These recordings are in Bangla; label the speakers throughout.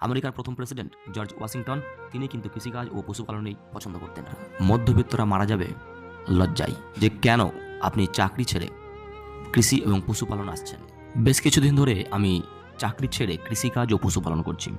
Speaker 1: আমেরিকার প্রথম প্রেসিডেন্ট জর্জ ওয়াশিংটন, তিনি কিন্তু কৃষিকাজ ও পশুপালনেই পছন্দ করতেন। মধ্যবিত্তরা মারা যাবে লজ্জায় যে কেন আপনি চাকরি ছেড়ে কৃষি এবং পশুপালন আসছেন। বেশ কিছুদিন ধরে আমি চাকরি ছেড়ে কৃষিকাজ ও পশুপালন করছি।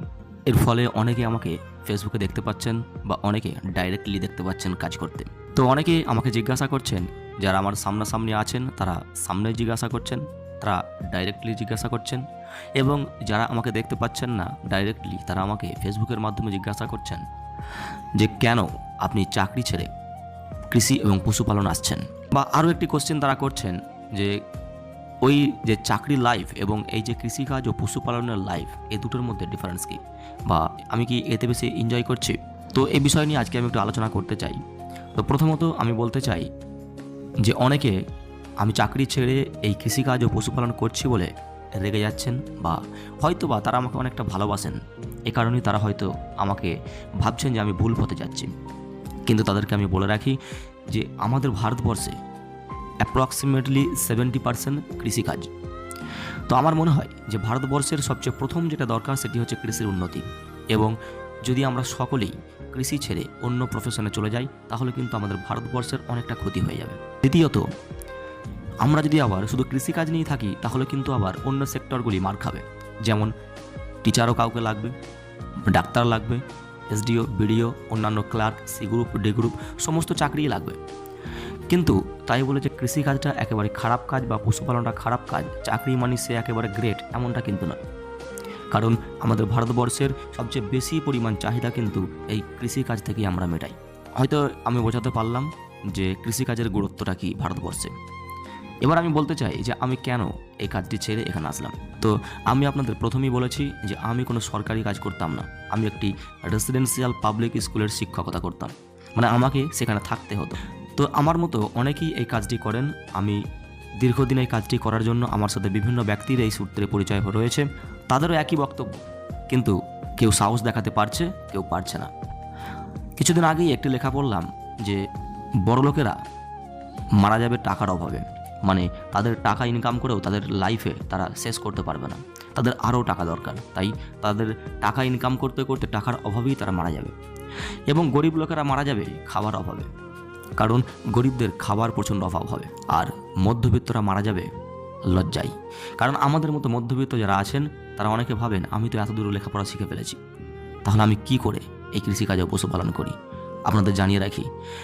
Speaker 1: এর ফলে অনেকে আমাকে ফেসবুকে দেখতে পাচ্ছেন বা অনেকে ডাইরেক্টলি দেখতে পাচ্ছেন কাজ করতে। তো অনেকে আমাকে জিজ্ঞাসা করছেন, যারা আমার সামনাসামনি আছেন, তারা সামনে জিজ্ঞাসা করছেন তারা ডাইরেক্টলি জিজ্ঞাসা করছেন এবং যারা আমাকে দেখতে পাচ্ছেন না ডাইরেক্টলি তারা আমাকে ফেসবুকের মাধ্যমে জিজ্ঞাসা করছেন যে কেন আপনি চাকরি ছেড়ে কৃষি এবং পশুপালন আসছেন? বা আরও একটি কোশ্চেন তারা করছেন যে ওই যে চাকরি লাইফ এবং এই যে কৃষিকাজ ও পশুপালনের লাইফ এই দুটোর মধ্যে ডিফারেন্স কী? বা আমি কি এতে বেশি এনজয় করছি? তো এই বিষয় নিয়ে আজকে আমি একটু আলোচনা করতে চাই। তো প্রথমত আমি বলতে চাই যে অনেকে আমি চাকরি ছেড়ে এই কৃষিকাজ ও পশুপালন করছি বলে রেগে যাচ্ছেন বা হয়তো বা তারা আমাকে অনেকটা ভালোবাসেন। এ কারণেই তারা হয়তো আমাকে ভাবছেন যে আমি ভুল পথে যাচ্ছি। কিন্তু তাদেরকে আমি বলে রাখি যে আমাদের ভারতবর্ষে অ্যাপ্রক্সিমেটলি সেভেন্টি পার্সেন্ট কৃষিকাজ। তো আমার মনে হয় যে ভারতবর্ষের সবচেয়ে প্রথম যেটা দরকার সেটি হচ্ছে কৃষির উন্নতি। এবং যদি আমরা সকলেই কৃষি ছেড়ে অন্য প্রফেশনে চলে যাই, তাহলে কিন্তু আমাদের ভারতবর্ষের অনেকটা ক্ষতি হয়ে যাবে। দ্বিতীয়ত আমরা যদি আবার শুধু কৃষিকাজ নিয়েই থাকি, তাহলে কিন্তু আবার অন্য সেক্টরগুলি মার খাবে। যেমন টিচারও কাউকে লাগবে, ডাক্তার লাগবে, এসডিও, বিডিও, অন্যান্য clerk, C group, D group, সমস্ত চাকরিই লাগবে। কিন্তু তাই বলে যে কৃষিকাজটা একেবারে খারাপ কাজ বা পশুপালনটা খারাপ কাজ, চাকরি মানে সে একেবারে গ্রেট এমনটা কিন্তু না কারণ আমাদের ভারতবর্ষের সবচেয়ে বেশি পরিমাণ চাহিদা কিন্তু এই কৃষিকাজ থেকেই আমরা মেটাই। হয়তো আমি বোঝাতে পারলাম যে কৃষিকাজের গুরুত্বটা কি ভারতবর্ষে। এবার আমি বলতে চাই যে আমি কেন এই কাজটি ছেড়ে এখানে আসলাম? তো আমি আপনাদের প্রথমেই বলেছি যে আমি কোনো সরকারি কাজ করতাম না। আমি একটি রেসিডেন্সিয়াল পাবলিক স্কুলের শিক্ষকতা করতাম। মানে আমাকে সেখানে থাকতে হতো। তো আমার মতো অনেকেই এই কাজটি করেন। আমি দীর্ঘদিন এই কাজটি করার জন্য আমার সাথে বিভিন্ন ব্যক্তির এই সূত্রে পরিচয় রয়েছে। তাদেরও একই বক্তব্য। কিন্তু কেউ সাহস দেখাতে পারছে, কেউ পারছে না। কিছুদিন আগেই একটি লেখা পড়লাম যে বড়লোকেরা মারা যাবে টাকার অভাবে। মানে তাদের টাকা ইনকাম করেও তাদের লাইফে তারা শেষ করতে পারবে না। তাদের আরও টাকা দরকার। তাই তাদের টাকা ইনকাম করতে করতে টাকার অভাবেই তারা মারা যাবে। এবং গরিব লোকেরা মারা যাবে খাবার অভাবে। কারণ গরিবদের খাবার প্রচণ্ড অভাব হবে। আর মধ্যবিত্তরা মারা যাবে লজ্জায়। কারণ আমাদের মতো মধ্যবিত্ত যারা আছেন, তারা অনেকে ভাবেন, আমি তো এত দূর লেখাপড়া শিখে ফেলেছি। তাহলে আমি কি করে এই কৃষিকাজে পশুপালন করি? আপনাদের জানিয়ে রাখি,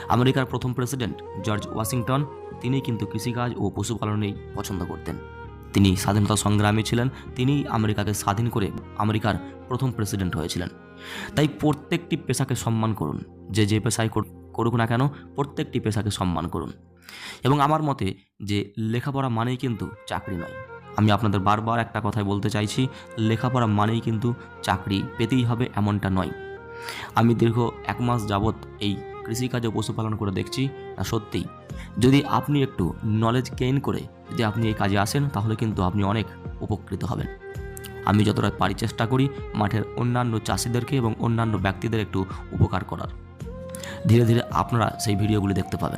Speaker 1: আমেরিকার প্রথম প্রেসিডেন্ট জর্জ ওয়াশিংটন, তিনি কিন্তু কৃষিকাজ ও পশুপালনেই পছন্দ করতেন। তিনি স্বাধীনতা সংগ্রামী ছিলেন তিনি আমেরিকাকে স্বাধীন করে আমেরিকার প্রথম প্রেসিডেন্ট হয়েছিলেন। তাই প্রত্যেকটি পেশাকে সম্মান করুন, যে যে পেশায় করুক না কেন, প্রত্যেকটি পেশাকে সম্মান করুন। এবং আমার মতে যে লেখাপড়া মানেই কিন্তু চাকরি নয়। আমি আপনাদের বারবার একটা কথাই বলতে চাইছি, লেখাপড়া মানেই কিন্তু চাকরি পেতেই হবে এমনটা নয়। আমি দীর্ঘ এক মাস যাবৎ এই কৃষিকাজে পশুপালন করে দেখছি না সত্যিই। যদি আপনি একটু নলেজ গেইন করে যদি আপনি এই কাজে আসেন, তাহলে কিন্তু আপনি অনেক উপকৃত হবেন। আমি যতটা পারি চেষ্টা করি মাঠের অন্যান্য চাষিদেরকে এবং অন্যান্য ব্যক্তিদের একটু উপকার করার। ধীরে ধীরে আপনারা সেই ভিডিওগুলি দেখতে পাবেন।